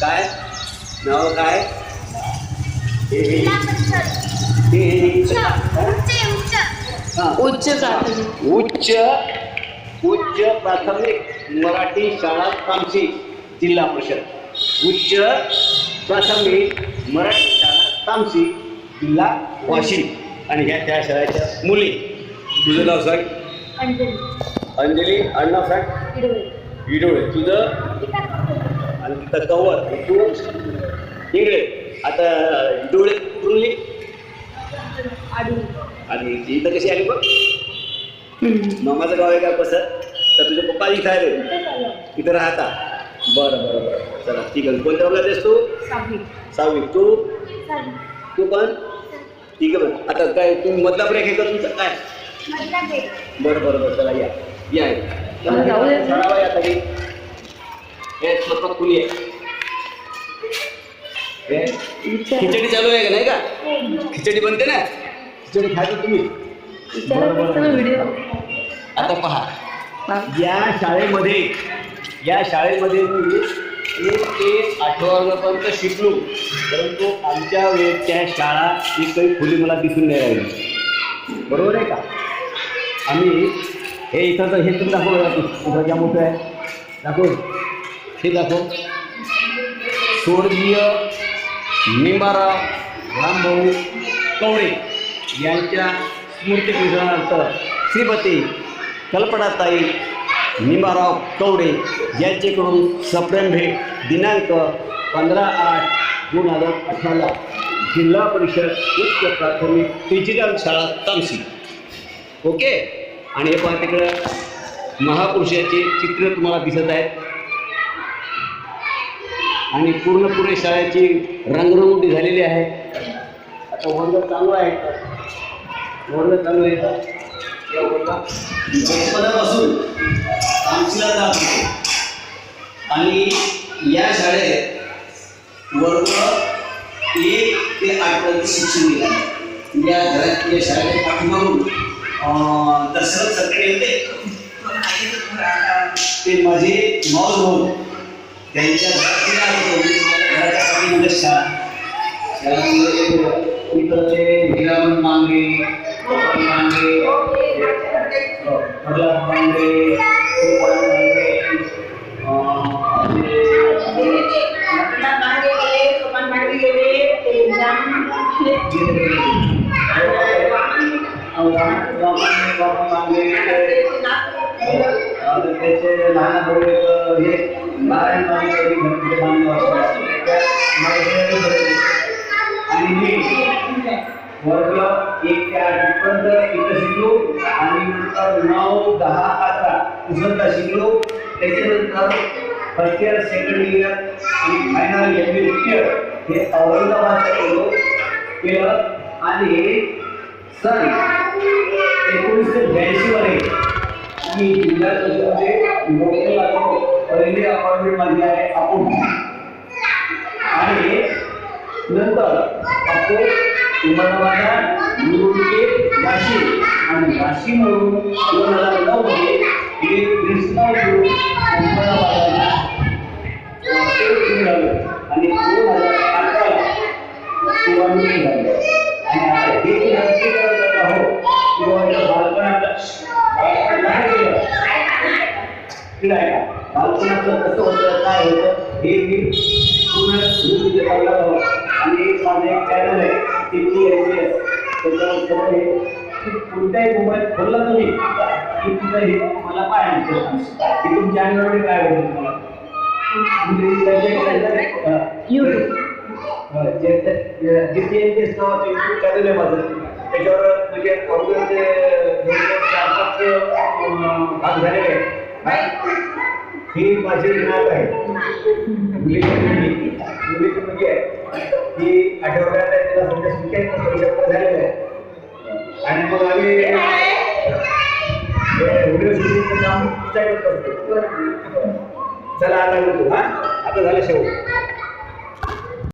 काय? नाव काय. उच्च. प्राथमिक. उच्च उच्च प्राथमिक मराठी शाळा तामशी जिल्हा परिषद. उच्च प्राथमिक मराठी शाळा तामशी जिल्हा वाशिम आणि ह्या त्या शाळेच्या मुली. तुझं नाव सांग. अंजली. अण्णा सांग. इडोळे तुझं? आणि तिथं कवर तू इकडे आता डोळे कुठून आणि ती इथं कशी आली बघ. मामाचं गाव आहे का कसं तर तुझे पप्पा इथं आहे. इथं राहता. बरं बरं बरं. चला ठीक आहे. कोणत्या वर्गात आहेस तू? सहावी. तू? तू पण ठीक आहे बरं. आता काय तुम्ही मधला ब्रेक आहे का तुमचा? काय? बरं बरं बरं. चला या या. हे हे, खिचडी चालू आहे का नाही का? खिचडी बनते ना? खिचडी खायचं तुम्ही? आता पहा. या शाळेमध्ये या शाळेमध्ये मी एक ते आठव्या वर्गापर्यंत शिकलो. परंतु आमच्या वेळच्या शाळा ही काही खुली मला दिसून नाही राहिली. बरोबर आहे का? आम्ही हे इथं तर हे तुम्ही दाखव इथं ज्या मोठं आहे दाखव हे दाखव स्वर्गीय निंबाराव रामभाऊ कवडे यांच्या स्मृतिपूजनार्थ श्रीमती कल्पनाताई निंबाराव कवडे यांच्याकडून सप्रेम भेट दिनांक पंधरा आठ दोन हजार अठराला जिल्हा परिषद उच्च प्राथमिक डिजिटल शाळा तामसी. ओके? आणि हे पहा तिकडं महापुरुषाचे चित्र तुम्हाला दिसत आहेत. आणि पूर्णपुरे शाळेची रंगरंगोटी झालेली आहे. आता वर्ग चालू आहे. वर्ग चालू आहे. या वर्गात बचपनापासून आमचीला जात होतो. आणि या शाळेत वर्ग एक ते आठपर्यंत शिक्षण दिलं या घरात या शाळेत पाठीमागून दशरथ सत्रे होते ते माझे माऊस भाऊ त्यांच्या घरातील आलो होतो. घराच्या पाठीमागे शाळा शाळेमध्ये इकडं ते हिरामन मांगे गोपाल मांगे हो, प्रल्हाद मांगे गोपाल मांगे। त्याचे लहान भाऊ हे नारायण मांगे तरी बांधव आणि मी वर्ग एक ते आठ इथं शिकलो आणि नंतर नऊ दहा अकरा पुसंता शिकलो त्याच्यानंतर फर्स्ट इयर सेकंड इयर आणि फायनल एम इयर हे औरंगाबाद केलो केलं आणि सन एकोणीसशे ब्याऐंशी मध्ये मी जिल्हा परिषदेचे नोकरी लागलो अपॉइंटमेंट माझी आहे आपण. आणि नंतर आपण उस्मानाबाद निवडणुकीत नाशिक आणि नाशिक म्हणून दोन हजार नऊमध्ये हे कृष्णा गुरु ठीक आहे का? बालपणाचं कसं होतं काय होतं हे मी पूर्ण आणि एक माझं एक चॅनल आहे ते पी एस एस त्याच्यावर हे कोणत्याही मोबाईल खोलला तुम्ही की हे मला पाहायला मिळतं. की तुमच्या चॅनलवर काय होतं माझं. त्याच्यावर म्हणजे अं, भाग झालेले आहेत. हा? ही माझी नाव आहे. मुलीची मुलगी. मुलीची मुलगी आहे. ती आठवड्यात आहे तिला सध्या आहेत, पण परीक्षा झालेल्या आहे. आणि मग आम्ही व्हिडिओ काम करतो चला आता तू हा? आता झालं शेवट.